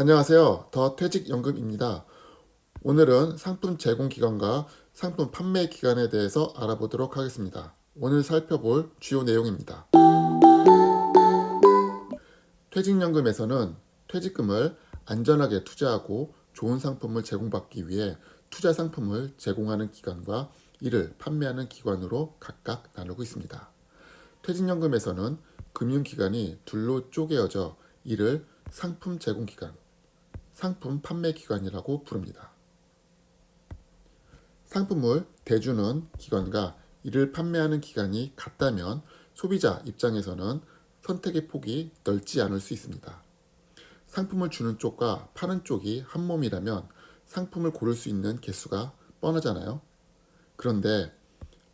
안녕하세요. 더 퇴직연금입니다. 오늘은 상품 제공 기간과 상품 판매 기간에 대해서 알아보도록 하겠습니다. 오늘 살펴볼 주요 내용입니다. 퇴직연금에서는 퇴직금을 안전하게 투자하고 좋은 상품을 제공받기 위해 투자 상품을 제공하는 기관과 이를 판매하는 기관으로 각각 나누고 있습니다. 퇴직연금에서는 금융기관이 둘로 쪼개어져 이를 상품 제공기관, 상품 판매 기관이라고 부릅니다. 상품을 대주는 기관과 이를 판매하는 기관이 같다면 소비자 입장에서는 선택의 폭이 넓지 않을 수 있습니다. 상품을 주는 쪽과 파는 쪽이 한 몸이라면 상품을 고를 수 있는 개수가 뻔하잖아요. 그런데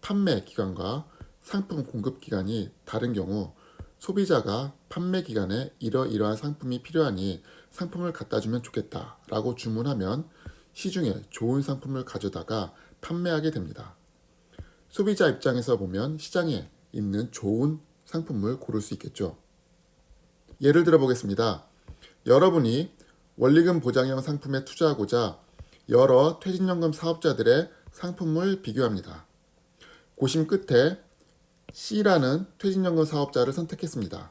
판매 기관과 상품 공급 기간이 다른 경우 소비자가 판매 기간에 이러이러한 상품이 필요하니 상품을 갖다 주면 좋겠다 라고 주문하면 시중에 좋은 상품을 가져다가 판매하게 됩니다. 소비자 입장에서 보면 시장에 있는 좋은 상품을 고를 수 있겠죠. 예를 들어 보겠습니다. 여러분이 원리금 보장형 상품에 투자하고자 여러 퇴직연금 사업자들의 상품을 비교합니다. 고심 끝에 C라는 퇴직연금 사업자를 선택했습니다.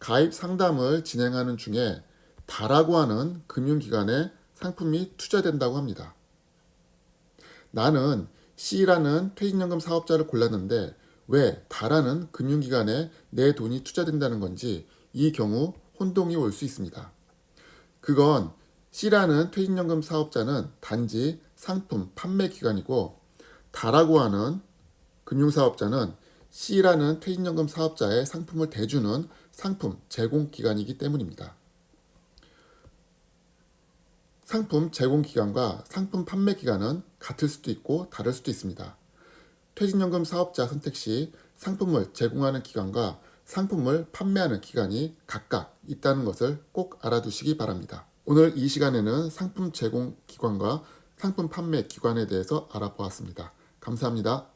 가입 상담을 진행하는 중에 다라고 하는 금융기관에 상품이 투자된다고 합니다. 나는 C라는 퇴직연금 사업자를 골랐는데 왜 다라는 금융기관에 내 돈이 투자된다는 건지 이 경우 혼동이 올 수 있습니다. 그건 C라는 퇴직연금 사업자는 단지 상품 판매 기관이고 다라고 하는 금융사업자는 C라는 퇴직연금 사업자의 상품을 대주는 상품 제공 기관이기 때문입니다. 상품 제공 기간과 상품 판매 기간은 같을 수도 있고 다를 수도 있습니다. 퇴직연금 사업자 선택 시 상품을 제공하는 기간과 상품을 판매하는 기간이 각각 있다는 것을 꼭 알아두시기 바랍니다. 오늘 이 시간에는 상품 제공 기관과 상품 판매 기관에 대해서 알아보았습니다. 감사합니다.